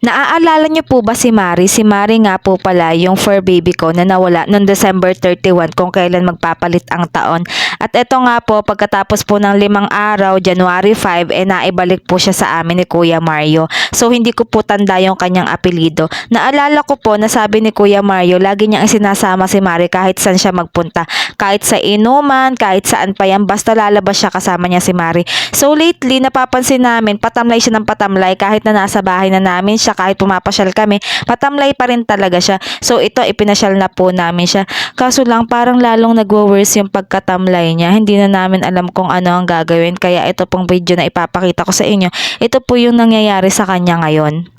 Naaalala niyo po ba si Mari? Si Mari nga po pala yung fur baby ko na nawala noong December 31 kung kailan magpapalit ang taon. At ito nga po, pagkatapos po ng limang araw, January 5, eh naibalik po siya sa amin ni Kuya Mario. So hindi ko po tanda yung kanyang apelido. Naalala ko po na sabi ni Kuya Mario, lagi niyang isinasama si Mari kahit saan siya magpunta. Kahit sa inuman, kahit saan pa yan, basta lalabas siya kasama niya si Mari. So lately, napapansin namin, patamlay siya ng patamlay kahit na nasa bahay na namin siya, kahit pumapasyal kami, patamlay pa rin talaga siya. So ito, ipinasyal na po namin siya. Kaso lang, parang lalong nagwo-worse yung pagkatamlay niya. Hindi na namin alam kung ano ang gagawin. Kaya ito pong video na ipapakita ko sa inyo. Ito po yung nangyayari sa kanya ngayon.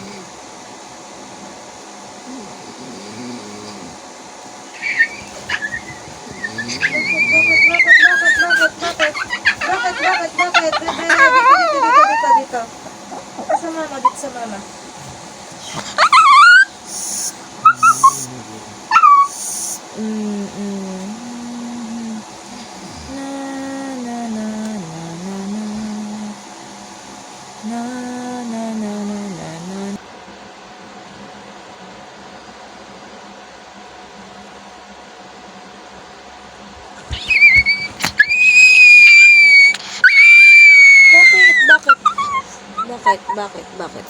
Bakit, bakit, bakit, bakit? Dito, dito, dito, dito, dito. Dito sa mama, dito sa mama. Mm, mm. Na, na, na, na, na, na. Na, na, na, na, na, na. Bakit? Bakit? Bakit? Bakit? Bakit?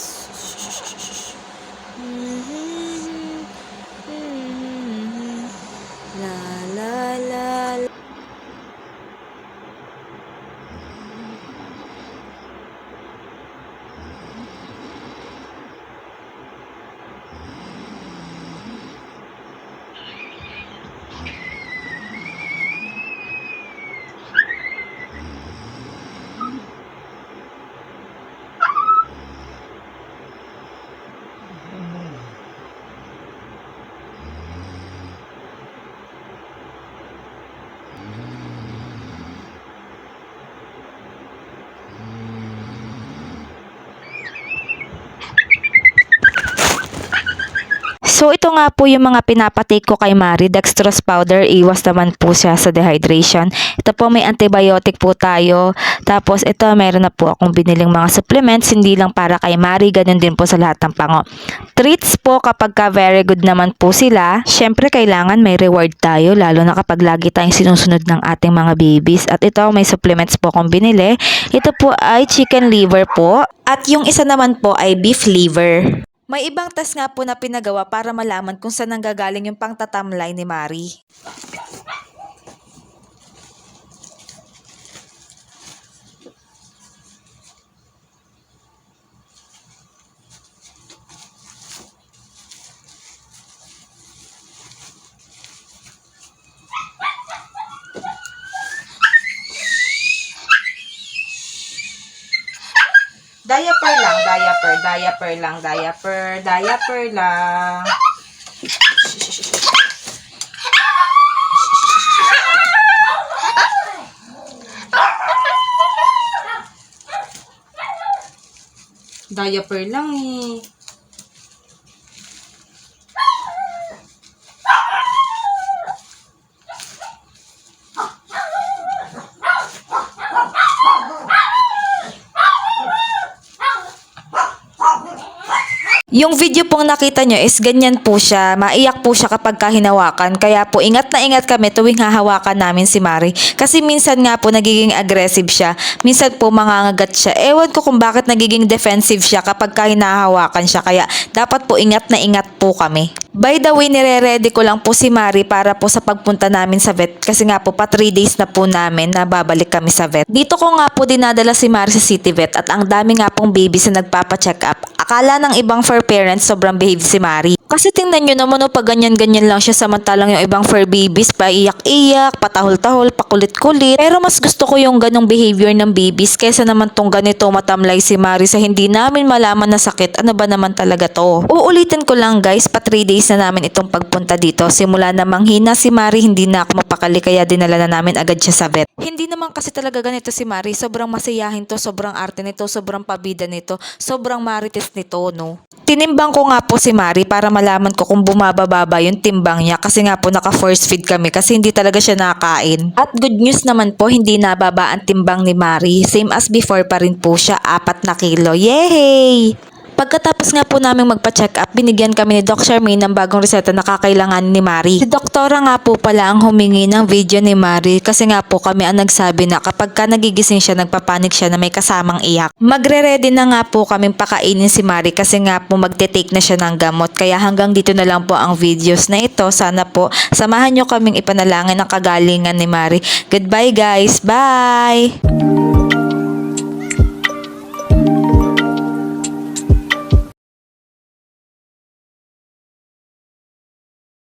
La la la la. So ito nga po yung mga pinapatake ko kay Mari, dextrose powder, iwas naman po siya sa dehydration. Ito po may antibiotic po tayo. Tapos ito meron na po akong biniling mga supplements, hindi lang para kay Mari, ganun din po sa lahat ng pango. Treats po kapag ka very good naman po sila, syempre kailangan may reward tayo, lalo na kapag lagi tayong sinusunod ng ating mga babies. At ito may supplements po akong binili. Ito po ay chicken liver po. At yung isa naman po ay beef liver. May ibang test nga po na pinagawa para malaman kung saan nanggagaling yung pangtatamlay ni Mari. Diaper lang, diaper, diaper lang, diaper, diaper lang. Diaper lang eh. Yung video pong nakita nyo is ganyan po siya. Maiyak po siya kapag kahinawakan. Kaya po ingat na ingat kami tuwing hahawakan namin si Mari. Kasi minsan nga po nagiging aggressive siya. Minsan po mangangagat siya. Ewan ko kung bakit nagiging defensive siya kapag kahinahawakan siya. Kaya dapat po ingat na ingat po kami. By the way, nire-ready ko lang po si Mari para po sa pagpunta namin sa vet. Kasi nga po pa 3 days na po namin na babalik kami sa vet. Dito ko nga po dinadala si Mari sa city vet at ang dami nga pong babies na nagpapacheck up. Akala ng ibang fur parents sobrang behave si Mari. Kasi tingnan nyo naman o pag ganyan-ganyan lang siya samantalang yung ibang fur babies paiyak-iyak, patahol-tahol, pakulit-kulit. Pero mas gusto ko yung ganong behavior ng babies kaysa naman tong ganito matamlay si Mari sa hindi namin malaman na sakit. Ano ba naman talaga to? Uulitin ko lang guys, pa 3 days na namin itong pagpunta dito. Simula na manghina si Mari, hindi na ako mapakali kaya dinala na namin agad siya sa vet. Hindi naman kasi talaga ganito si Mari. Sobrang masayahin to, sobrang arte nito, sobrang pabida nito, sobrang marites nito, no? Tinimbang ko nga po si Mari para malaman ko kung bumababa ba yung timbang niya kasi nga po naka force feed kami kasi hindi talaga siya nakain. At good news naman po, hindi nababa ang timbang ni Mari. Same as before pa rin po siya, apat na kilo. Yay! Pagkatapos nga po namin magpa-check up, binigyan kami ni Doc Charmaine ng bagong reseta na kakailangan ni Mari. Si doktora nga po pala ang humingi ng video ni Mari kasi nga po kami ang nagsabi na kapag ka nagigising siya, nagpapanik siya na may kasamang iyak. Magre-ready na nga po kaming pakainin si Mari kasi nga po magte-take na siya ng gamot. Kaya hanggang dito na lang po ang videos na ito. Sana po samahan nyo kaming ipanalangin ang kagalingan ni Mari. Goodbye guys! Bye!